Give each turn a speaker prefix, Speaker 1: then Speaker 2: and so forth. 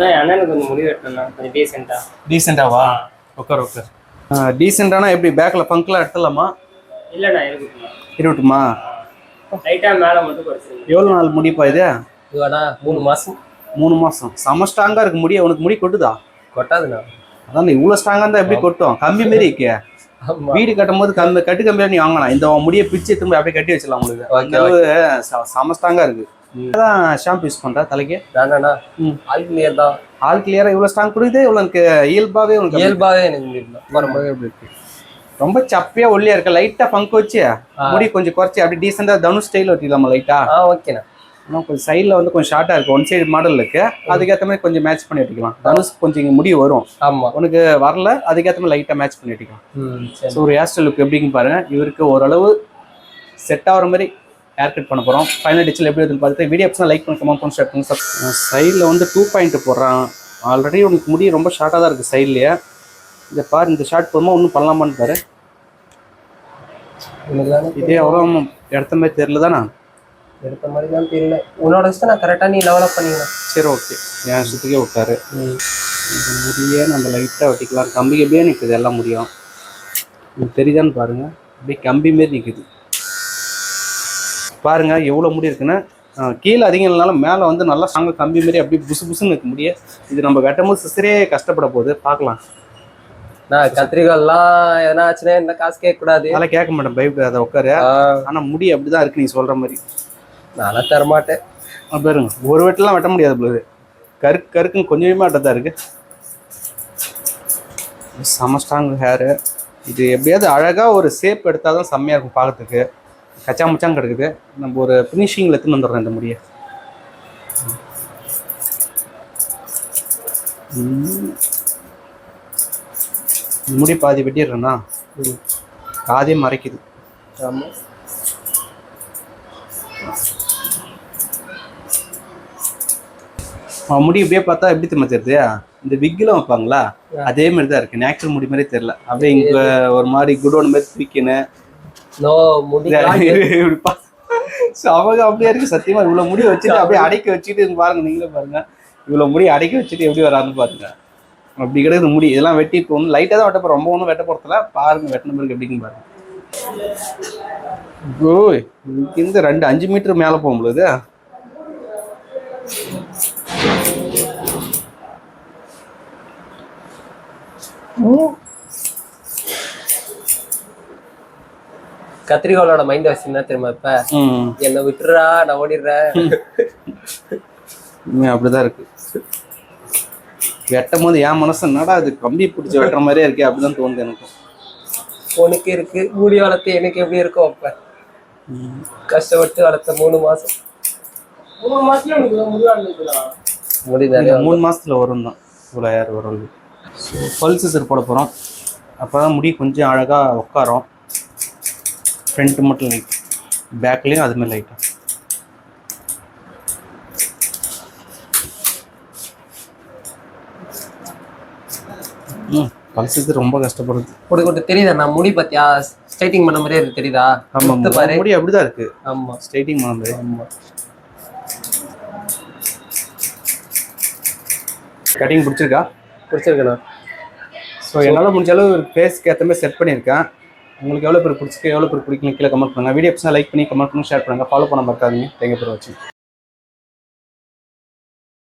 Speaker 1: நான் அண்ணனுக்கு கொஞ்சம் முடி வெட்டணும்ண்ணா கொஞ்சம் டீசெண்டாக
Speaker 2: டீசெண்டாவா உட்கார் உட்கார் டீசெண்டானா எப்படி பேக்கில் ஃபங்க்லாம் எடுத்துடலாமா?
Speaker 1: இல்லைண்ணா இருக்குண்ணா
Speaker 2: இருக்கட்டுமா?
Speaker 1: லைட்டாக மேலே மட்டும் குறைச்சிருங்க.
Speaker 2: எவ்வளோ நாள் முடிப்பா இது?
Speaker 1: இதுவாண்ணா மூணு மாதம்
Speaker 2: மூணு மாதம் செம ஸ்ட்ராங்காக இருக்கு முடி உனக்கு முடி கொட்டுதா?
Speaker 1: கொட்டாதுண்ணா.
Speaker 2: அதான் இவ்வளோ ஸ்ட்ராங்காக இருந்தால் எப்படி கொட்டும்? கம்பி மாரி இருக்கே. வீடு கட்டும் போது கம்பி கட்டு கம்பியா நீ வாங்கலாம். இந்த முடியை பிச்சு எடுத்து போய் அப்படியே கட்டி வச்சிடலாம் உங்களுக்கு. செம ஸ்ட்ராங்காக இருக்கு. அதான் ஷாம்பு யூஸ் பண்ணுற தலைக்கு?
Speaker 1: வேணாண்ணா
Speaker 2: ம்.
Speaker 1: ஆல் கிளியர் தான்.
Speaker 2: ஆள் கிளியராக இவ்வளோ ஸ்ட்ராங் கொடுக்குது? இவ்வளோ எனக்கு இயல்பாகவே உனக்கு
Speaker 1: இயல்பாகவே எனக்கு
Speaker 2: ரொம்பவே அப்படி இருக்கு. ரொம்ப சப்பையா ஒல்லியா இருக்க. லைட்டா பங்க் வச்சு முடி கொஞ்சம் குறைச்சி அப்படி டீசெண்டா தனுஷ் ஸ்டைல் ஒட்டிடலாமா லைட்டா
Speaker 1: ஆ? ஓகேண்ணா.
Speaker 2: ஆனால் கொஞ்சம் சைடில் வந்து கொஞ்சம் ஷார்ட்டாக இருக்கு. ஒன் சைடு மாடல் இருக்கு. அதுக்கேற்ற மாதிரி கொஞ்சம் மேட்ச் பண்ணி வெட்டிக்கலாம் தனுஷ் கொஞ்சம் இங்கே முடி வரும்.
Speaker 1: ஆமாம்
Speaker 2: உனக்கு வரல அதுக்கேற்ற மாதிரி லைட்டாக மேட்ச் பண்ணி வெட்டிக்கலாம்
Speaker 1: ம் சரி.
Speaker 2: ஸோ ஒரு ஹேர் ஸ்டைல் லுக் எப்படின்னு பாருங்க. இவருக்கு ஓரளவு செட் ஆகிற மாதிரி ஹேர் கட் பண்ண போகிறோம் ஃபைனல் டிச்சில் எப்படி இருக்குன்னு பார்த்துட்டு வீடியோ எப்ஸ்னா லைக் பண்ணி கமெண்ட் பண்ணி ஷேர் பண்ணுங்க சைடில் வந்து டூ பாயிண்ட் போடுறான். ஆல்ரெடி உனக்கு முடி ரொம்ப ஷார்ட்டாக தான் இருக்குது சைட்லேயே இந்த பாரு இந்த ஷார்ட் போதுமா ஒன்றும் பண்ணலாமான்னு பாரு. இதே அவ்வளோ இடத்த மாதிரி தெரியல தானே?
Speaker 1: எடுத்த மாதிரி தான் தெரியல. உன்னோட இஷ்டம் நான் கரெக்டாக நீ லெவலப் பண்ணிக்கலாம்
Speaker 2: சரி ஓகே என் இஷ்டத்துக்கே விட்டாரு. இது முடியே நம்ம லைட்டாக வெட்டிக்கலாம். கம்பி கம்பியே நிற்குது எல்லாம் முடியும். உங்களுக்கு தெரியுதான்னு பாருங்க. அப்படியே கம்பி மாரி நிற்குது பாருங்க எவ்வளோ முடி இருக்குன்னு. கீழே அதிகம் இல்லைனாலும் மேலே வந்து நல்லா ஸ்ட்ராங்காக கம்பி மாரி அப்படியே புசு புசுன்னு இருக்க முடிய. இது நம்ம வெட்டும் போது சிசரே கஷ்டப்பட போகுது. பார்க்கலாம்.
Speaker 1: நான் கத்திரிக்காய்லாம் எதனா ஆச்சுன்னா இந்த காசு கேட்கக்கூடாது
Speaker 2: அதெல்லாம் கேட்க மாட்டேன் பயப்படாத உட்காரு. ஆனால் முடி அப்படிதான் இருக்கு நீ சொல்கிற மாதிரி.
Speaker 1: நான்லாம் தரமாட்டேன்.
Speaker 2: பாருங்க ஒரு வெட்டெல்லாம் வெட்ட முடியாது பிள்ளை கருக்கு கருக்குன்னு கொஞ்சமே வெட்டதான் இருக்கு. செம ஸ்ட்ராங் ஹேரு இது எப்படியாவது அழகாக ஒரு ஷேப் எடுத்தால் தான் செம்மையாக இருக்கும் பார்க்கறதுக்கு. கச்சா முச்சாங்க கிடக்குது. நம்ம ஒரு ஃபினிஷிங்கில் எடுத்துன்னு வந்துடுறோம் இந்த முடியை. முடி பாதி வெட்டிடுறேன்னா பாதியே மறைக்குது.
Speaker 1: ஆமாம்
Speaker 2: அவன் முடி இப்படியே பார்த்தா எப்படி தெரியுமா தெரியுது இந்த விக்கிலும் வைப்பாங்களா? அதே மாதிரி தான் இருக்கு. நேச்சுரல் முடி மாதிரி தெரியல. அப்படியே இங்க ஒரு மாதிரி குடோன் மாதிரி தூக்கினு
Speaker 1: நோ
Speaker 2: அவங்க அப்படியே இருக்கு சத்தியமா. இவ்வளவு முடி வச்சுட்டு அப்படியே அடக்கி வச்சுட்டு இங்க பாருங்க நீங்களே பாருங்க. இவ்வளவு முடி அடக்கி வச்சுட்டு எப்படி வரான்னு பாருங்க. அப்படி கிடையாது முடி. இதெல்லாம் வெட்டி இப்போ ஒன்றும் லைட்டாக தான் வெட்ட ரொம்ப ஒன்றும் வெட்ட போகிறதில்ல பாருங்க வெட்டின பிறகு எப்படின்னு பாருங்க. ஓய் இந்த ரெண்டு அஞ்சு மீட்டர் மேலே போகும்போது
Speaker 1: கத்திரிக்காயோட மைண்ட் வாஷ் என்ன தெரியுமா இப்ப? என்ன விட்டுறா நான் ஓடிடுறேன்
Speaker 2: அப்படிதான் இருக்கு. வெட்டும் போது என் மனசு என்னடா அது கம்பி பிடிச்சி வெட்டுற மாதிரியே இருக்கே அப்படிதான் தோணுது எனக்கு.
Speaker 1: உனக்கு இருக்கு. முடி வளர்த்து எனக்கு எப்படி இருக்கும் அப்ப. கஷ்டப்பட்டு வளர்த்த மூணு மாசம். மூணு மாசத்துல முடி நிறைய
Speaker 2: மூணு மாசத்துல வரும் தான். இவ்வளோ ஏர் வரும்? பல் சிசர் போட போறோம். அப்பதான் முடி கொஞ்சம் அழகா உட்காரும். ஃப்ரண்ட் மட்டும் லைட் பேக்லேயும் அதுமாதிரி லைட்டாக ம் பல் சிசர் ரொம்ப கஷ்டப்படுது.
Speaker 1: உனக்கு ஒன்று தெரியுதா? நான் முடி பத்தியா? ஸ்ட்ரைட்டிங் பண்ண மாதிரியே இருக்கு தெரியுதா?
Speaker 2: ஆமா
Speaker 1: எடுத்து பாரு.
Speaker 2: முடி அப்படிதான் இருக்கு.
Speaker 1: ஆமா.
Speaker 2: ஸ்ட்ரைட்டிங் பண்ணது
Speaker 1: ஆமா.
Speaker 2: கட்டிங் பிடிச்சிருக்கா?
Speaker 1: பிடிச்சிருக்கண்ணா.
Speaker 2: ஸோ என்னால் முடிஞ்ச அளவு ஒரு ஃபேஸ்க்கு ஏற்ற மாதிரி செட் பண்ணியிருக்கேன். உங்களுக்கு எவ்வளோ பேர் பிடிச்சிருக்கு எவ்வளோ பேர் பிடிக்கணும் கீழே கமெண்ட் பண்ணுங்கள் வீடியோ லைக் பண்ணி கமெண்ட் பண்ணி ஷேர் பண்ணுங்கள் ஃபாலோ பண்ண மறக்காதீங்க. தேங்க் பேர் வச்சு